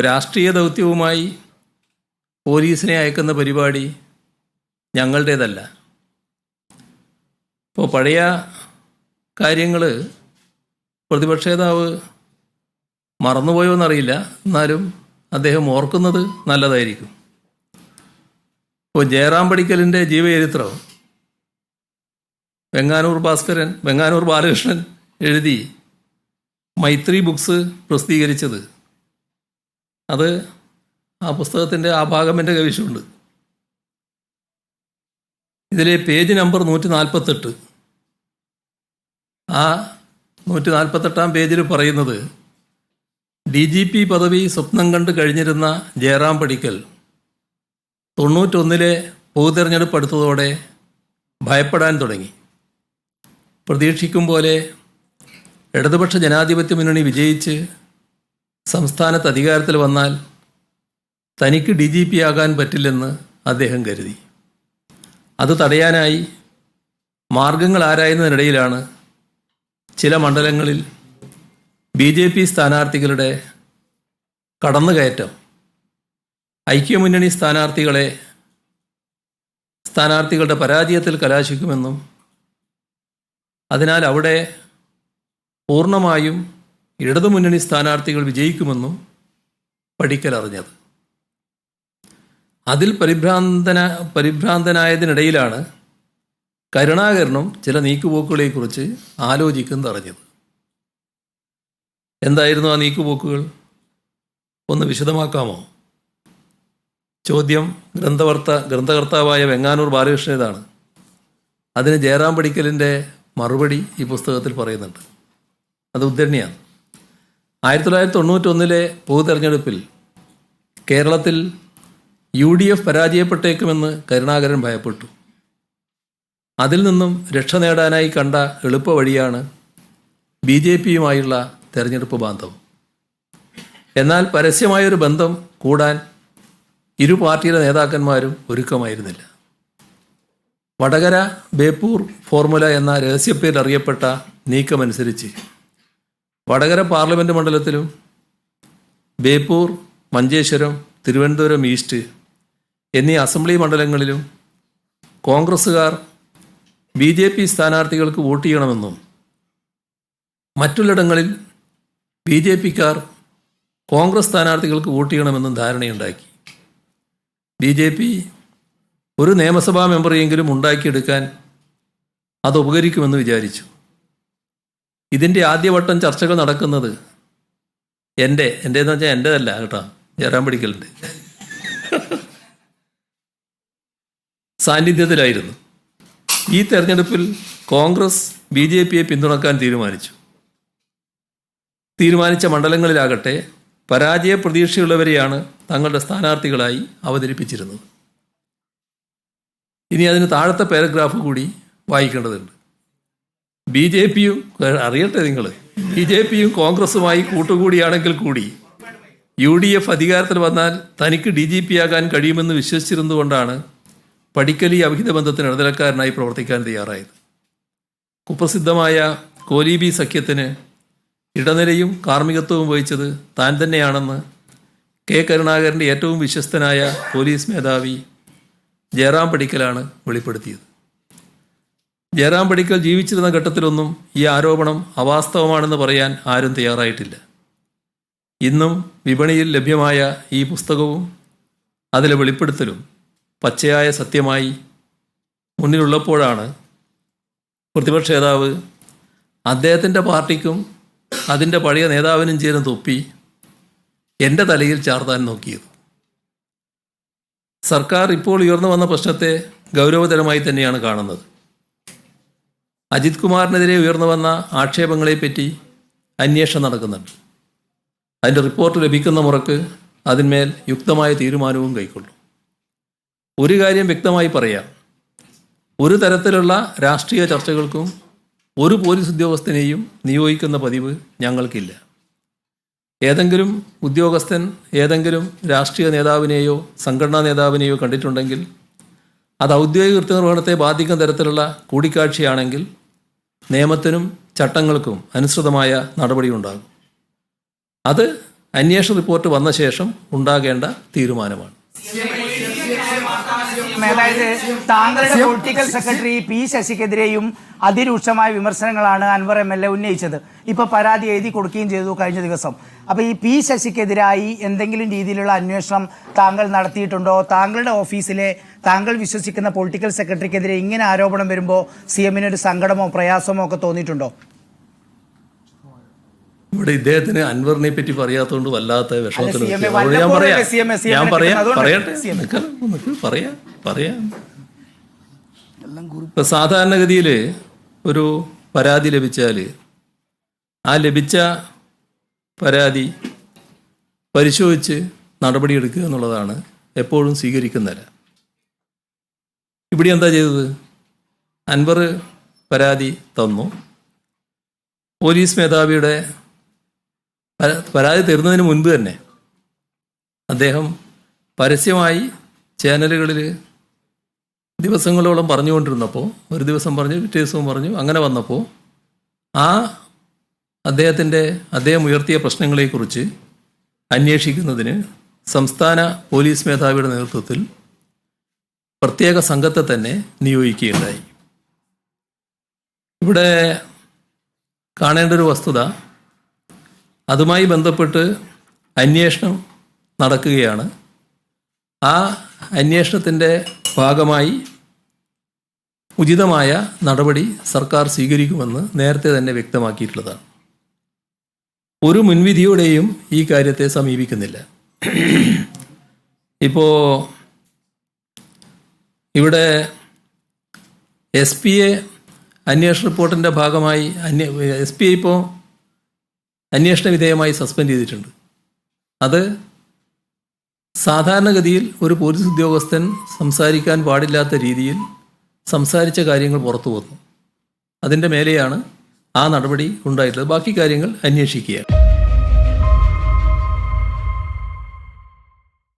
രാഷ്ട്രീയ ദൗത്യവുമായി പോലീസിനെ അയക്കുന്ന പരിപാടി ഞങ്ങളുടേതല്ല. ഇപ്പോൾ പഴയ കാര്യങ്ങൾ പ്രതിപക്ഷ നേതാവ് മറന്നുപോയോ എന്നാലും അദ്ദേഹം ഓർക്കുന്നത് നല്ലതായിരിക്കും. ഇപ്പോൾ ജയറാം പടിക്കലിന്റെ ജീവചരിത്രം വെങ്ങാനൂർ ഭാസ്കരൻ വെങ്ങാനൂർ ബാലകൃഷ്ണൻ എഴുതി മൈത്രി ബുക്സ് പ്രസിദ്ധീകരിച്ചത് അത് ആ പുസ്തകത്തിന്റെ ആ ഭാഗം എന്റെ കൈവശമുണ്ട് ഇതിലെ പേജ് നമ്പർ നൂറ്റി നാൽപ്പത്തെട്ട് ആ നൂറ്റി നാൽപ്പത്തെട്ടാം പേജിൽ പറയുന്നത് ഡി ജി പി പദവി സ്വപ്നം കണ്ട് കഴിഞ്ഞിരുന്ന ജയറാം പടിക്കൽ തൊണ്ണൂറ്റൊന്നിലെ പൊതുതെരഞ്ഞെടുപ്പ് അടുത്തതോടെ ഭയപ്പെടാൻ തുടങ്ങി. പ്രതീക്ഷിക്കും പോലെ ഇടതുപക്ഷ ജനാധിപത്യ മുന്നണി വിജയിച്ച് സംസ്ഥാനത്ത് അധികാരത്തിൽ വന്നാൽ തനിക്ക് ഡി ജി പി ആകാൻ പറ്റില്ലെന്ന് അദ്ദേഹം കരുതി. അത് തടയാനായി മാർഗങ്ങൾ ആരായുന്നതിനിടയിലാണ് ചില മണ്ഡലങ്ങളിൽ ബി ജെ പി സ്ഥാനാർത്ഥികളുടെ കടന്നുകയറ്റം. ഐക്യമുന്നണി സ്ഥാനാർത്ഥികളെ സ്ഥാനാർത്ഥികളുടെ പരാജയത്തിൽ കലാശിക്കുമെന്നും അതിനാൽ അവിടെ പൂർണമായും ഇടതുമുന്നണി സ്ഥാനാർത്ഥികൾ വിജയിക്കുമെന്നും പഠിക്കൽ അറിഞ്ഞത്. അതിൽ പരിഭ്രാന്തന പരിഭ്രാന്തനായതിനിടയിലാണ് കരുണാകരനും ചില നീക്കുപോക്കുകളെക്കുറിച്ച് ആലോചിക്കുന്നത് അറിഞ്ഞത്. എന്തായിരുന്നു ആ നീക്കുപോക്കുകൾ? ഒന്ന് വിശദമാക്കാമോ? ചോദ്യം ഗ്രന്ഥവർത്ത ഗ്രന്ഥകർത്താവായ വെങ്ങാനൂർ ബാലകൃഷ്ണേതാണ് അതിന് ജയറാം പടിക്കലിന്റെ മറുപടി ഈ പുസ്തകത്തിൽ പറയുന്നുണ്ട്. അത് ഉദ്ധരണിയാണ്. ആയിരത്തി തൊള്ളായിരത്തി തൊണ്ണൂറ്റൊന്നിലെ പൊതു തെരഞ്ഞെടുപ്പിൽ കേരളത്തിൽ യു ഡി എഫ് പരാജയപ്പെട്ടേക്കുമെന്ന് കരുണാകരൻ ഭയപ്പെട്ടു. അതിൽ നിന്നും രക്ഷ നേടാനായി കണ്ട എളുപ്പ വഴിയാണ് ബി ജെ പിയുമായുള്ള തെരഞ്ഞെടുപ്പ് ബാന്ധവം. എന്നാൽ പരസ്യമായൊരു ബന്ധം കൂടാൻ ഇരു പാർട്ടിയുടെ നേതാക്കന്മാരും ഒരുക്കമായിരുന്നില്ല. വടകര ബേപ്പൂർ ഫോർമുല എന്ന രഹസ്യപ്പേരിൽ അറിയപ്പെട്ട നീക്കമനുസരിച്ച് വടകര പാർലമെന്റ് മണ്ഡലത്തിലും ബേപ്പൂർ മഞ്ചേശ്വരം തിരുവനന്തപുരം ഈസ്റ്റ് എന്നീ അസംബ്ലി മണ്ഡലങ്ങളിലും കോൺഗ്രസ്സുകാർ ബി ജെ പി സ്ഥാനാർത്ഥികൾക്ക് വോട്ട് ചെയ്യണമെന്നും മറ്റുള്ളിടങ്ങളിൽ ബി ജെ പിക്കാർ കോൺഗ്രസ് സ്ഥാനാർത്ഥികൾക്ക് വോട്ട് ചെയ്യണമെന്നും ധാരണയുണ്ടാക്കി. ബി ജെ പി ഒരു നിയമസഭാ മെമ്പറെയെങ്കിലും ഉണ്ടാക്കിയെടുക്കാൻ അത് ഉപകരിക്കുമെന്ന് വിചാരിച്ചു. ഇതിന്റെ ആദ്യവട്ടം ചർച്ചകൾ നടക്കുന്നത് എന്റെ എന്റെ എന്ന് വെച്ചാൽ എന്റെതല്ല കേട്ടോ. ജയറാം പിടിക്കലുണ്ട് സാന്നിധ്യത്തിലായിരുന്നു. ഈ തെരഞ്ഞെടുപ്പിൽ കോൺഗ്രസ് ബി ജെ പിയെ പിന്തുണക്കാൻ തീരുമാനിച്ചു. തീരുമാനിച്ച മണ്ഡലങ്ങളിലാകട്ടെ പരാജയ പ്രതീക്ഷയുള്ളവരെയാണ് തങ്ങളുടെ സ്ഥാനാർത്ഥികളായി അവതരിപ്പിച്ചിരുന്നത്. ഇനി അതിന് താഴത്തെ പാരഗ്രാഫ് കൂടി വായിക്കേണ്ടതുണ്ട്. ബി ജെ പിയും അറിയട്ടെ നിങ്ങൾ ബി ജെ പിയും കോൺഗ്രസുമായി കൂട്ടുകൂടിയാണെങ്കിൽ കൂടി യു ഡി എഫ് അധികാരത്തിൽ വന്നാൽ തനിക്ക് ഡി ജി പി ആകാൻ കഴിയുമെന്ന് വിശ്വസിച്ചിരുന്നുകൊണ്ടാണ് പടിക്കലി അവിഹിത ബന്ധത്തിന് ഇടനിലക്കാരനായി പ്രവർത്തിക്കാൻ തയ്യാറായത്. കുപ്രസിദ്ധമായ കോലീബി സഖ്യത്തിന് ഇടനിലയും കാർമ്മികത്വവും വഹിച്ചത് താൻ തന്നെയാണെന്ന് കെ കരുണാകരന്റെ ഏറ്റവും വിശ്വസ്തനായ പോലീസ് മേധാവി ജയറാം പടിക്കലാണ് വെളിപ്പെടുത്തിയത്. ജയറാം പടിക്കൽ ജീവിച്ചിരുന്ന ഘട്ടത്തിലൊന്നും ഈ ആരോപണം അവാസ്തവമാണെന്ന് പറയാൻ ആരും തയ്യാറായിട്ടില്ല. ഇന്നും വിപണിയിൽ ലഭ്യമായ ഈ പുസ്തകവും അതിലെ വെളിപ്പെടുത്തലും പച്ചയായ സത്യമായി മുന്നിലുള്ളപ്പോഴാണ് പ്രതിപക്ഷ നേതാവ് അദ്ദേഹത്തിന്റെ പാർട്ടിക്കും അതിന്റെ പഴയ നേതാവിനും ചേരുന്ന തൊപ്പി എന്റെ തലയിൽ ചാർത്താൻ നോക്കിയത്. സർക്കാർ ഇപ്പോൾ ഉയർന്നു വന്ന പ്രശ്നത്തെ ഗൗരവതരമായി തന്നെയാണ് കാണുന്നത്. അജിത് കുമാറിനെതിരെ ഉയർന്നു വന്ന ആക്ഷേപങ്ങളെപ്പറ്റി അന്വേഷണം നടക്കുന്നുണ്ട്. അതിന്റെ റിപ്പോർട്ട് ലഭിക്കുന്ന മുറക്ക് അതിന്മേൽ യുക്തമായ തീരുമാനവും കൈക്കൊള്ളും. ഒരു കാര്യം വ്യക്തമായി പറയാം. ഒരു തരത്തിലുള്ള രാഷ്ട്രീയ ചർച്ചകൾക്കും ഒരു പോലീസ് ഉദ്യോഗസ്ഥനെയും നിയോഗിക്കുന്ന പതിവ് ഞങ്ങൾക്കില്ല. ഏതെങ്കിലും ഉദ്യോഗസ്ഥൻ ഏതെങ്കിലും രാഷ്ട്രീയ നേതാവിനെയോ സംഘടനാ നേതാവിനെയോ കണ്ടിട്ടുണ്ടെങ്കിൽ അത് ഔദ്യോഗിക കൃത്യനിർവഹണത്തെ ബാധിക്കുന്ന തരത്തിലുള്ള കൂടിക്കാഴ്ചയാണെങ്കിൽ നിയമത്തിനും ചട്ടങ്ങൾക്കും അനുസൃതമായ നടപടിയുണ്ടാകും. അത് അന്വേഷണ റിപ്പോർട്ട് വന്ന ശേഷം ഉണ്ടാകേണ്ട തീരുമാനമാണ്. അതായത് താങ്കളുടെ പൊളിറ്റിക്കൽ സെക്രട്ടറി പി ശശിക്കെതിരെയും അതിരൂക്ഷമായ വിമർശനങ്ങളാണ് അൻവർ എം എൽ എ ഉന്നയിച്ചത്. ഇപ്പൊ പരാതി എഴുതി കൊടുക്കുകയും ചെയ്തു കഴിഞ്ഞ ദിവസം. അപ്പൊ ഈ പി ശശിക്കെതിരായി എന്തെങ്കിലും രീതിയിലുള്ള അന്വേഷണം താങ്കൾ നടത്തിയിട്ടുണ്ടോ? താങ്കളുടെ ഓഫീസിലെ താങ്കൾ വിശ്വസിക്കുന്ന പൊളിറ്റിക്കൽ സെക്രട്ടറിക്കെതിരെ ഇങ്ങനെ ആരോപണം വരുമ്പോൾ സി എമ്മിന് ഒരു സങ്കടമോ പ്രയാസമോ ഒക്കെ തോന്നിയിട്ടുണ്ടോ? ഇവിടെ ഇദ്ദേഹത്തിന് അൻവറിനെ പറ്റി പറയാത്തതുകൊണ്ട് വല്ലാത്ത. അതുകൊണ്ട് ഞാൻ പറയാം. ഞാൻ പറയാം. പറയട്ടെ. ഇപ്പൊ സാധാരണഗതിയിൽ ഒരു പരാതി ലഭിച്ചാൽ ആ ലഭിച്ച പരാതി പരിശോധിച്ച് നടപടിയെടുക്കുക എന്നുള്ളതാണ് എപ്പോഴും സ്വീകരിക്കുന്നത് ഇവിടെ എന്താ ചെയ്തത്? അൻവർ പരാതി തന്നു. പോലീസ് മേധാവിയുടെ പരാതി തരുന്നതിന് മുൻപ് തന്നെ അദ്ദേഹം പരസ്യമായി ചാനലുകളിൽ ദിവസങ്ങളോളം പറഞ്ഞുകൊണ്ടിരുന്നപ്പോൾ ഒരു ദിവസം പറഞ്ഞു പിറ്റേ ദിവസവും പറഞ്ഞു അങ്ങനെ വന്നപ്പോൾ ആ അദ്ദേഹത്തിന്റെ അദ്ദേഹം ഉയർത്തിയ പ്രശ്നങ്ങളെക്കുറിച്ച് അന്വേഷിക്കുന്നതിന് സംസ്ഥാന പോലീസ് മേധാവിയുടെ നേതൃത്വത്തിൽ പ്രത്യേക സംഘത്തെ തന്നെ നിയോഗിക്കുകയുണ്ടായി. ഇവിടെ കാണേണ്ട ഒരു വസ്തുത അതുമായി ബന്ധപ്പെട്ട് അന്വേഷണം നടക്കുകയാണ്. ആ അന്വേഷണത്തിന്റെ ഭാഗമായി ഉചിതമായ നടപടി സർക്കാർ സ്വീകരിക്കുമെന്ന് നേരത്തെ തന്നെ വ്യക്തമാക്കിയിട്ടുള്ളതാണ്. ഒരു മുൻവിധിയോടെയും ഈ കാര്യത്തെ സമീപിക്കുന്നില്ല. ഇപ്പോൾ ഇവിടെ എസ് പി എ അന്വേഷണ റിപ്പോർട്ടിന്റെ ഭാഗമായി അന്വേ എസ് പി ഐ ഇപ്പോൾ അന്വേഷണ വിധേയമായി സസ്പെൻഡ് ചെയ്തിട്ടുണ്ട്. അത് സാധാരണഗതിയിൽ ഒരു പോലീസ് ഉദ്യോഗസ്ഥൻ സംസാരിക്കാൻ പാടില്ലാത്ത രീതിയിൽ സംസാരിച്ച കാര്യങ്ങൾ പുറത്തു വന്നു. അതിന്റെ മേലെയാണ് ആ നടപടി ഉണ്ടായിട്ടുള്ളത്. ബാക്കി കാര്യങ്ങൾ അന്വേഷിക്കുകയാണ്.